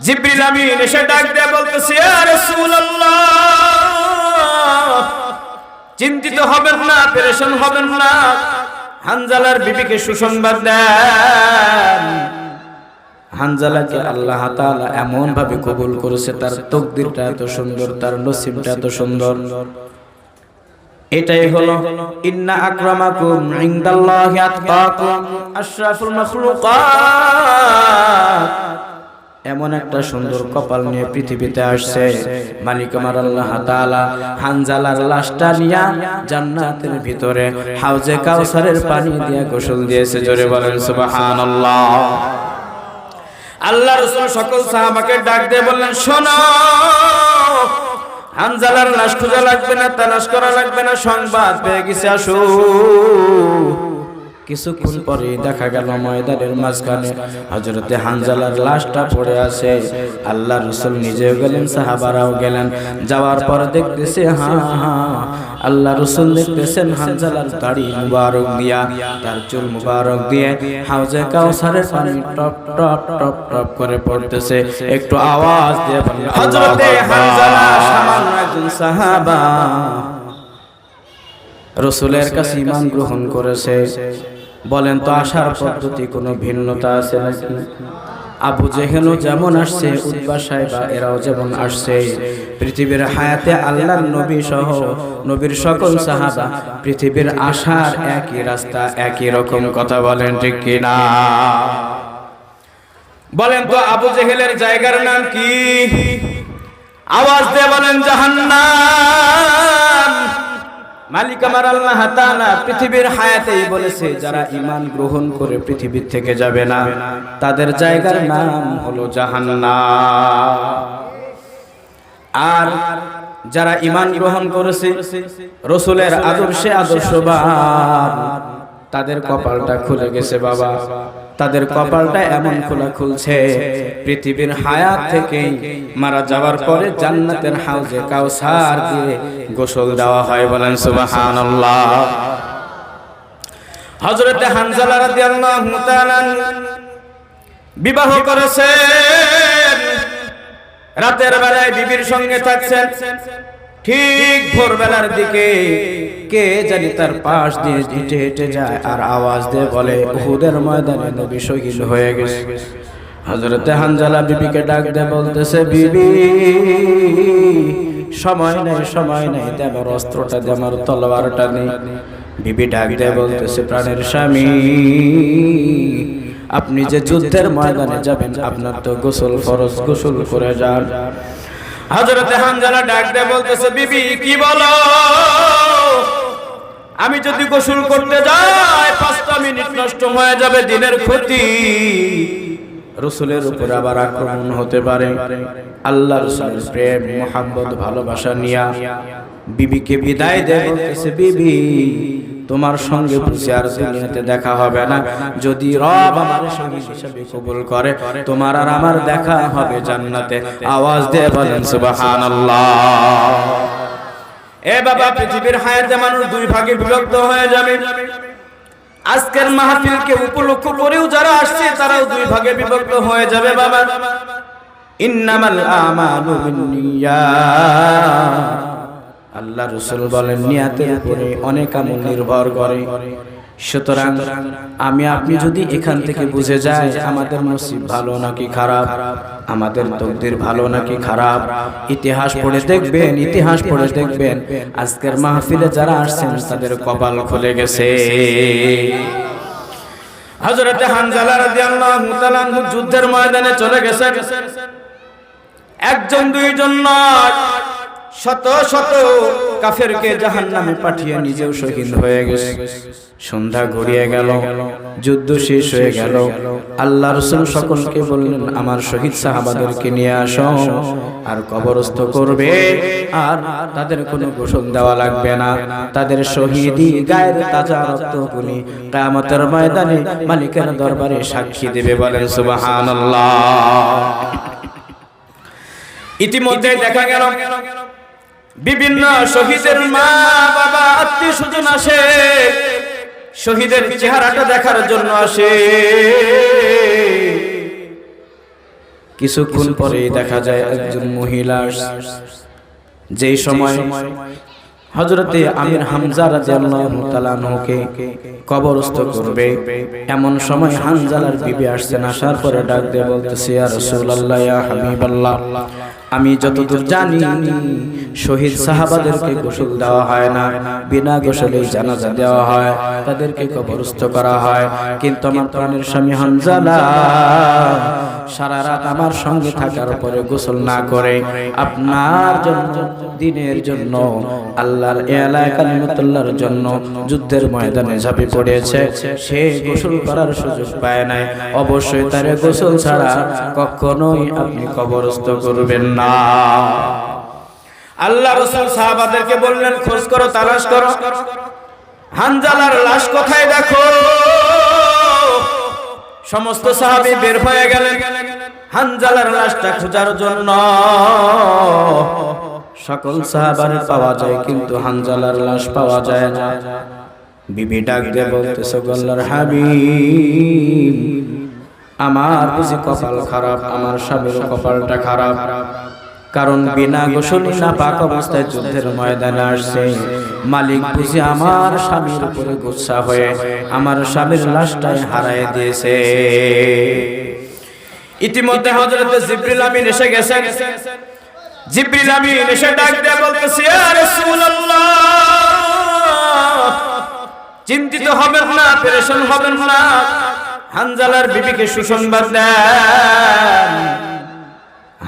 জিব্রিল আমিন এসে ডাক দিয়ে বলতেছে, ইয়া রাসূলুল্লাহ! চিন্তিত হবেন না, পেরেশান হবেন না। হানজালার বিবিকে সুসংবাদ দেন। হানজালাকে আল্লাহ তাআলা এমন ভাবে কবুল করেছে, তার তকদিরটা এত সুন্দর, তার নসিবটা এত সুন্দর। এটাই হলো, ইন্না আকরামাকুম ইনদাল্লাহি আতকাকুম আশরাফুল মাখলুকাত। এমন একটা সুন্দর কপাল নিয়ে পৃথিবীতে আসছে। মালিক আমার আল্লাহ তাআলা হানজালার লাশটা নিয়া জান্নাতের ভিতরে হাউজে কাউসারের পানি দিয়ে গোসল দিয়েছে। জোরে বলেন, সুবহানাল্লাহ। আল্লাহ রসুল সকল সাহাবাকে ডাক দিয়ে বললেন, শোনো, হানজালার লাশ খোঁজা লাগবে না, তালাশ করা লাগবে না, সংবাদ পেয়ে গেছে আসো কিছুক্ষণ পরে দেখা গেল ময়দানের মাঝখানে হজরতে হানজালার লাশটা পড়ে আছে। আল্লাহ রসুল নিজেও গেলেন সাহাবারাও গেলেন। যাওয়ার পর দেখতেছে হা হা আল্লাহ রসুল দেখতেছেন হানজালার দাড়ি মুবারক দিয়া তার চুল মুবারক দিয়ে হাউজে কাউসারের পানি টপ টপ টপ টপ করে পড়তেছে। একটু আওয়াজ দিয়ে হযরতে হানজালা সামান্য একজন সাহাবা। রসুলের কাছে ইমান গ্রহণ করেছে বলেন তো আসার পদ্ধতি কোনো ভিন্নতা আছে নাকি? আবু জেহেলও যেমন আসছে উদ্বা সাহেবা এরাও যেমন আসছে। পৃথিবীর হায়াতে আল্লাহর নবী সহ নবীর সকল সাহাবা পৃথিবীর আসার একই রাস্তা, একই রকম কথা বলেন ঠিক কিনা বলেন তো আবু জেহেলের জায়গার নাম কি? আওয়াজ দিয়ে বলেন জাহান্নাম। মালিক আমার আল্লাহ তাআলা পৃথিবীর হায়াতেই বলেছে, যারা ঈমান গ্রহণ করে পৃথিবীর থেকে যাবে না, তাদের জায়গার নাম হলো জাহান্নাম। আর যারা ঈমান গ্রহণ করেছে, রসুলের আদর্শে আদর্শবান, তাদের কপালটা খুলে গেছে বাবা। তাদের কপালটা এমন খোলা খুলছে। পৃথিবীর হায়াত থেকে মারা যাওয়ার পরে জান্নাতের হাউজে কাউসার দিয়ে গোসল দেওয়া হয় বলেন সুবহানাল্লাহ। হযরতে হানজালা রাদিয়াল্লাহু তাআলা বিবাহ করেছেন। রাতের বেলায় বিবির সঙ্গে থাকছেন। ঠিক ভোরবেলার দিকে কে জানি তার পাশ দিয়ে হেঁটে হেঁটে যায় আর আওয়াজ দিয়ে বলে, উহুদের ময়দানে নবী শহীদ হয়ে গেছে। হজরতে হানজালা বিবিকে ডাক দিয়ে বলতেছে, বিবি, সময় নেই সময় নেই দে আমার অস্ত্রটা দে, আমার তলোয়ারটা নেই বিবি ডাক দিয়ে বলতেছে, প্রাণের স্বামী, আপনি যে যুদ্ধের ময়দানে যাবেন, আপনার তো গোসল ফরজ, গোসল করে যান। হজরতে হানজালা ডাক দিয়ে বলতেছে, বিবি, কি বলো? আমি যদি গোসল করতে যাই, পাঁচটা মিনিট নষ্ট হয়ে যাবে দিনের ক্ষতি। রসুলের উপর আবার আক্রমণ হতে পারে। আল্লাহ রসুলের প্রেম, মোহাম্মদ, ভালোবাসা নিয়া বিবিকে বিদায় দেয় বিবি তোমার সঙ্গে বুঝে আর দুনিয়াতে দেখা হবে না। যদি রব আমার সঙ্গে হিসাবে কবুল করে, তোমার আর আমার দেখা হবে জান্নাতে। আওয়াজ দিয়ে বলেন, সুবহানাল্লাহ। এ বাবা, পৃথিবীর হায়াতে মানুষ দুই ভাগে বিভক্ত হয়ে যাবে। আজকের মাহফিলকে উপলক্ষ করেও যারা আসছে, তারাও দুই ভাগে বিভক্ত হয়ে যাবে বাবা। ইন্নামাল আমালু বিন্নিয়াত আল্লাহ রসুল বলেন, নিয়াতের উপরে অনেক আমল নির্ভর করে। সুতরাং আমি, আপনি যদি এখান থেকে বুঝে যাই আমাদের নসিব ভালো নাকি খারাপ, আমাদের তকদির ভালো নাকি খারাপ, ইতিহাস পড়ে দেখবেন, ইতিহাস পড়ে দেখবেন, আজকের মাহফিলে যারা আসছেন, তাদের কপাল খুলে গেছে। হযরতে হানজালা রাদিয়াল্লাহু তাআলা যুদ্ধের ময়দানে চলে গেছে একজন, দুইজন নয়। শত শত কাফেরকে জাহান নামে পাঠিয়ে নিজেও শহীদ হয়ে গেছে। সন্ধ্যা ঘুরিয়ে গেল যুদ্ধ শেষ হয়ে গেল। আল্লাহ রসুল সকলকে বললেন আমার শহীদ সাহাবাদেরকে নিয়ে আসো আর কবরস্থ করবে আর তাদের কোনো গোসল দেওয়া লাগবে না। তাদের শহীদি গায়ের তাজা রক্তগুলি কায়ামতের ময়দানে মালিকের দরবারে সাক্ষী দেবে বলেন সুবহানাল্লাহ। ইতিমধ্যে দেখা গেল বিভিন্ন শহীদের মা বাবা আত্মীয় স্বজন আসে, শহীদের চেহারাটা দেখার জন্য আসে। কিছুক্ষণ পরে দেখা যায় একজন মহিলা যেই সময় হজরতে আমির হামজা রাদিয়াল্লাহু কবরস্থ করবে, এমন সময় হানজালার বিবি আসছেন, আসার পরে ডাক দিয়ে বলতেছে রাসূলুল্লাহ, ইয়া হাবিবাল্লাহ। আমি যতদূর জানি শহীদ সাহাবাদেরকে গোসল দেওয়া হয় না বিনা গোসলেই জানাজা দেওয়া হয় তাদেরকে কবরস্থ করা হয়। কিন্তু আমার প্রাণের স্বামী হানজালা সারা রাত আমার সঙ্গে থাকার পরে গোসল না করে। আপনার জন্য দিনের জন্য আল্লাহর এলাকা কালিমতুল্লাহর জন্য যুদ্ধের ময়দানে ঝাঁপি পড়েছে। সে গোসল করার সুযোগ পায় নাই। অবশ্যই তার গোসল ছাড়া কখনোই আপনি কবরস্থ করবেন না। আল্লাহ রসুল সাহাবাদেরকে বললেন, খোঁজ করো, তালাশ করো। হানজালার লাশ কোথায় দেখো? সমস্ত সাহাবি বের হয়ে গেলেন। হানজালার লাশটা খোঁজার জন্য। সকল সাহাবার পাওয়া যায়, কিন্তু হানজালার লাশ পাওয়া যায় না। বিবি ডাক দিয়ে বলতেছে হাবিব আমার বুঝি কপাল খারাপ, আমার স্বামীর কপালটা খারাপ। কারণ বিনা গোসলি না পাক অবস্থায় যুদ্ধের ময়দানে আসছে। মালিক বুঝি আমার স্বামীর উপরে গুচ্ছা হয়ে আমার স্বামীর লাশটাই হারায় দিয়েছে। ইতিমধ্যে হযরত জিবরিল আমিন এসে গেছেন। জিবরিল আমিন এসে ডাক দিয়ে বলতেছে, ইয়া রাসূলুল্লাহ! চিন্তিত হবেন না, পেরেশান হবেন না। হানজালার বিবিকে সুসংবাদ দেন।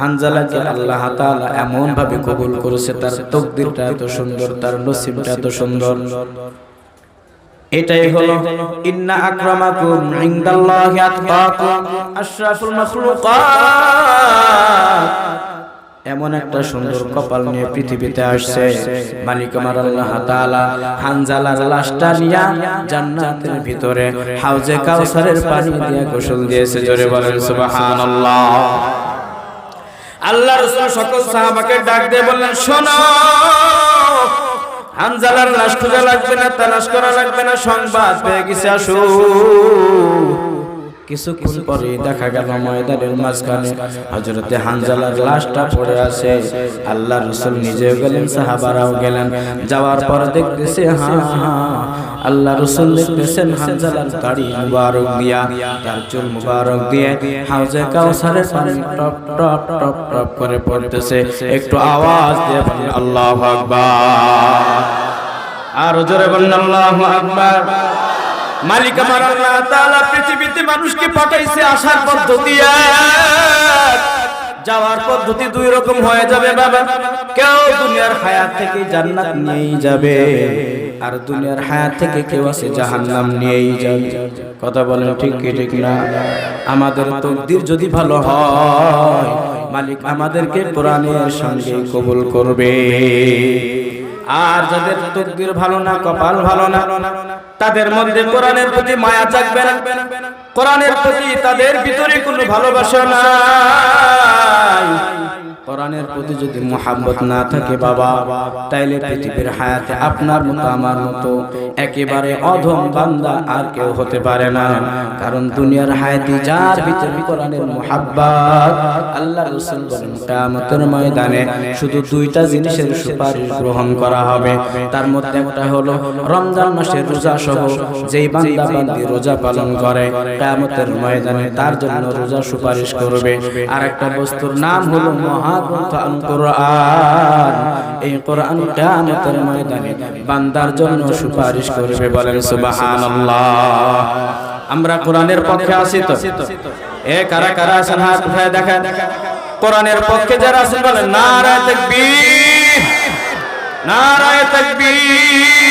হানজালাকে আল্লাহ তাআলা এমন ভাবে কবুল করেছে, তার তকদিরটা এত সুন্দর, তার নসিবটা এত সুন্দর। এটাই হলো, ইন্না আকরামাকুম ইনদাল্লাহি আতকাকুম আশরাফুল মাখলুকাত। এমন একটা সুন্দর কপাল নিয়ে পৃথিবীতে আসছে। মালিক আমার আল্লাহ তাআলা হানজালার লাশটা নিয়া জান্নাতের ভিতরে হাউজে কাউসারের পানি দিয়ে গোসল দিয়েছে জোরে বলেন সুবহানাল্লাহ। আল্লাহ রাসূল সকল সাহাবাকে ডাক দিয়ে বললেন শোনো। হানজালার লাশ খোঁজা লাগবে না তালাশ করা লাগবে না সংবাদ পেয়ে গেছে আসো কিছুক্ষণ পরে দেখা গেল ময়দানের মাঝখানে হজরতে হানজালার লাশটা পড়ে আছে। আল্লাহ রসুল নিজেও গেলেন সাহাবারাও গেলেন। যাওয়ার পর দেখতেছে হ্যাঁ হ্যাঁ আল্লাহ রসুল দেখতেছেন হানজালার দাড়ি মুবারক দিয়া তার চুল মুবারক দিয়ে হাউজে কাউসারের পানি টপ টপ টপ টপ করে পড়তেছে। একটু আওয়াজ দিয়ে বলেন আল্লাহু আকবার। আর জোরে বলেন আল্লাহু আকবার। মালিক আমার আল্লাহ তাআলা পৃথিবীতে মানুষকে পাঠাইছে আসার পদ্ধতি এক। যাওয়ার পদ্ধতি দুই রকম হয়ে যাবে বাবা। কেউ দুনিয়ার হায়াত থেকে জান্নাত নিয়েই যাবে, আর দুনিয়ার হায়াত থেকে কেউ আছে জাহান্নাম নিয়েই যাবে। কথা বলেন ঠিক কি, ঠিক না? আমাদের তকদির যদি ভালো হয়, মালিক আমাদেরকে কোরআনের সঙ্গে কবুল করবে। আর যাদের তকদির ভালো না, কপাল ভালো না তাদের মধ্যে কোরআনের প্রতি মায়া জাগবে না। কোরআনের প্রতি তাদের ভিতরে কোনো ভালোবাসা না প্রতি যদি মোহাব্বত না থাকে বাবা, তাইলে পৃথিবীর হায়াতে আপনার মতো আমার মতো একেবারে অধম বান্দা আর কেউ হতে পারে না। কারণ দুনিয়ার হায়াতে যার ভিতরে কোরআনের মোহাব্বত, আল্লাহ রাসূল বলেন, কিয়ামতের ময়দানে শুধু দুইটা জিনিসের সুপারিশ গ্রহণ করা হবে। তার মধ্যে একটা হলো রমজান মাসের রোজা সহ যেই বান্দা বান্দি রোজা পালন করে, কিয়ামতের ময়দানে তার জন্য রোজা সুপারিশ করবে। আর একটা বস্তুর নাম হলো মহাগ্রন্থ আল কোরআন। এই কোরআন কিয়ামতের ময়দানে বান্দার জন্য সুপারিশ করবে বলেন, সুবহানাল্লাহ। আমরা কোরআনের পক্ষে আছি তো? এ কারা কারা আছেন? হাত উঠায় দেখেন। কোরআনের পক্ষে যারা আছেন বলেন, নারায় তাকবীর। নারায় তাকবীর।